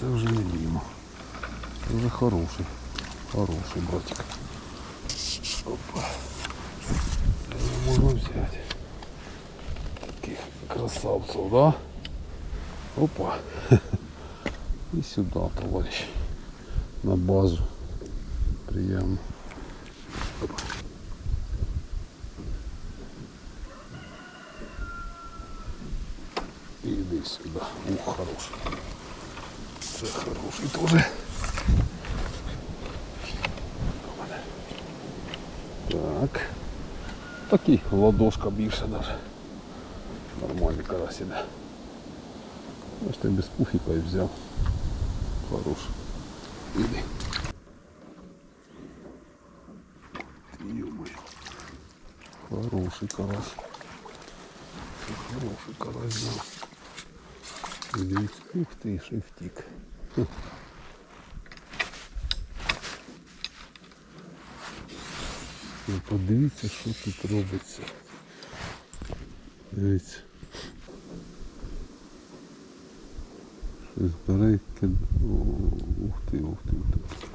це вже не Діма. Це вже хороший. Хороший братик. Опа. Це його можна взяти. Таких красавців, да? Опа. І сюди, товарищ. На базу. Приємно. Опа. Іди сюди. Ух, хороший. Це хороший теж. Так. Такий ладошка більше даже. Нормальний карась іде. Ось ти без пуфіка і взяв. Хорош. Іди. Ё-моё. Хороший карась. Хороший карась взяв. Дивіться. Ух ти, ще втік. Ви подивіться, що тут робиться. Дивіться. Щось кид- Ух ти, ух ти,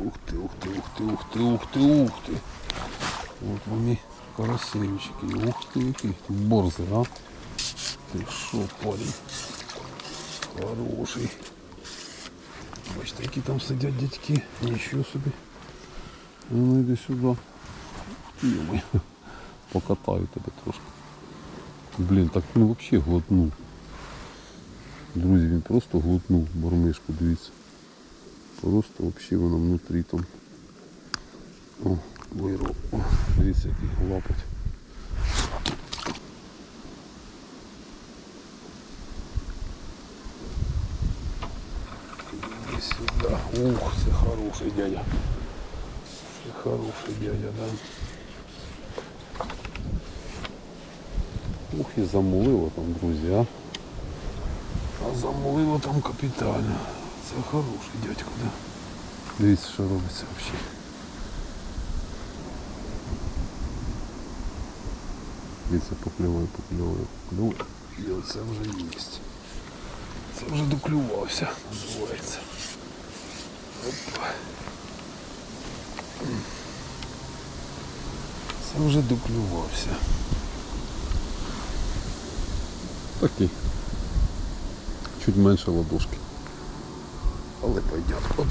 ух ти, ух ти, ух ти, ух ти, ух ти, ух ти. От вони карасевички. Ух ти, який ти борзий, а? Ти що, парень? Хороший. Бачите, які там сидять дядьки. Нічого собі. Ну йди сюди. Йомай. Покатаю тебе трошки. Блін, так він взагалі глотнув. Друзі, він просто глотнув бормишку, дивіться. Просто взагалі вона внутрі там. О, вирвав. Дивіться, який лапать. Иди сюда. Ух, це хороший дядя. Це хороший дядя, да. Ух, і замулило там, друзі, а. Замулило там капітально. Це хороший дядько, да. Дивіться, що робиться взагалі. Дивіться, покльовує, покльовує, покльовує. І оце вже є. Це вже доклювався, називається. Це вже доклювався. Такий. Чуть менше ладошки. Але пойдет. Оп.